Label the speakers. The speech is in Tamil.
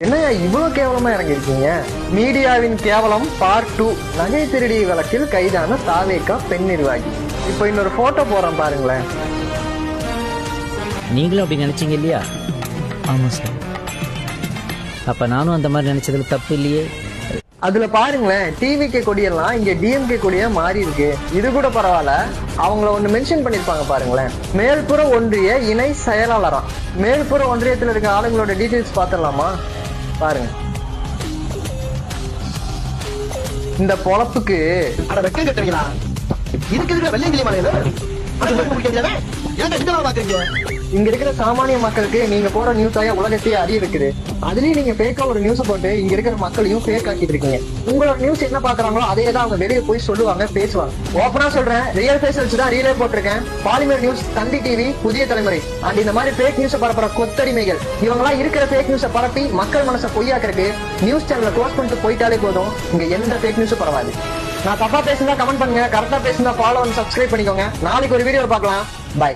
Speaker 1: என்னய்யா இவ்வளவு கேவலமா இறங்கிருக்கீங்க மீடியாவின் கேவலம் பார்ட் டூ நகை திருடி வழக்கில் கைதான தாவேக்கா பெண் நிர்வாகி. இப்போ இன்னொரு போட்டோ போறேன் பாருங்களேன்.
Speaker 2: நீங்களும் அப்படி நினைச்சீங்க இல்லையா?
Speaker 3: ஆமாம் சார்
Speaker 2: அப்ப நானும் அந்த மாதிரி நினைச்சதுல தப்பு இல்லையே?
Speaker 1: அதுல பாருங்களேன் டிவிகே கொடியெல்லாம் இங்க டிஎம்கே கொடியா மாறி இருக்கு. இது கூட பரவாயில்ல. அவங்கள ஒண்ணு மென்ஷன் பண்ணிருப்பாங்க பாருங்களேன். மேல்புற ஒன்றிய இணை செயலாளரா? மேல்புற ஒன்றியத்துல இருக்க ஆளுங்களோட டீடைல்ஸ் பாத்திரலாமா பாருங்க. இந்த பொழப்புக்கு
Speaker 4: வெக்கம் கட்டுறீங்களா? இதுக்கு இருக்கிற வெள்ளையங்கிலி மலையில? அது வெக்கம் பாக்குறீங்க
Speaker 1: இங்க இருக்கிற சாமானிய மக்களுக்கு நீங்க போற நியூஸ் ஆயா உலகத்தையே அறிய இருக்குது அதுலயும் நீங்க ஃபேக்கா ஒரு நியூஸ் போட்டு இங்க இருக்கிற மக்களையும் ஃபேக் ஆக்கிட்டு இருக்கீங்க. உங்களோட நியூஸ் என்ன பாக்குறாங்களோ அதே தான் அவங்க வெளியே போய் சொல்லுவாங்க பேசுவாங்க. ஓப்பனா சொல்றேன். ரியல் ஃபேஸ் வச்சு தான் ரீலே போட்டிருக்கேன். பாலிமர் நியூஸ் தந்தி டிவி புதிய தலைமுறை. அண்ட் இந்த மாதிரி ஃபேக் நியூஸ் பரப்புற கொத்தடிமைகள். இவங்கெல்லாம் இருக்கிற ஃபேக் நியூஸை பரப்பி மக்கள் மனசை பொய்யாக்குறதுக்கு நியூஸ் சேனலை க்ளோஸ் பண்ணிட்டு போயிட்டாலே போதும். இங்க எந்த ஃபேக் நியூஸும் பரவாது. நான் தப்பா பேசுனா கமெண்ட் பண்ணுங்க. கரெக்டா பேசுனா ஃபாலோ அண்ட் சப்ஸ்கிரைப் பண்ணிக்கோங்க. நாளைக்கு ஒரு வீடியோ பார்க்கலாம். பை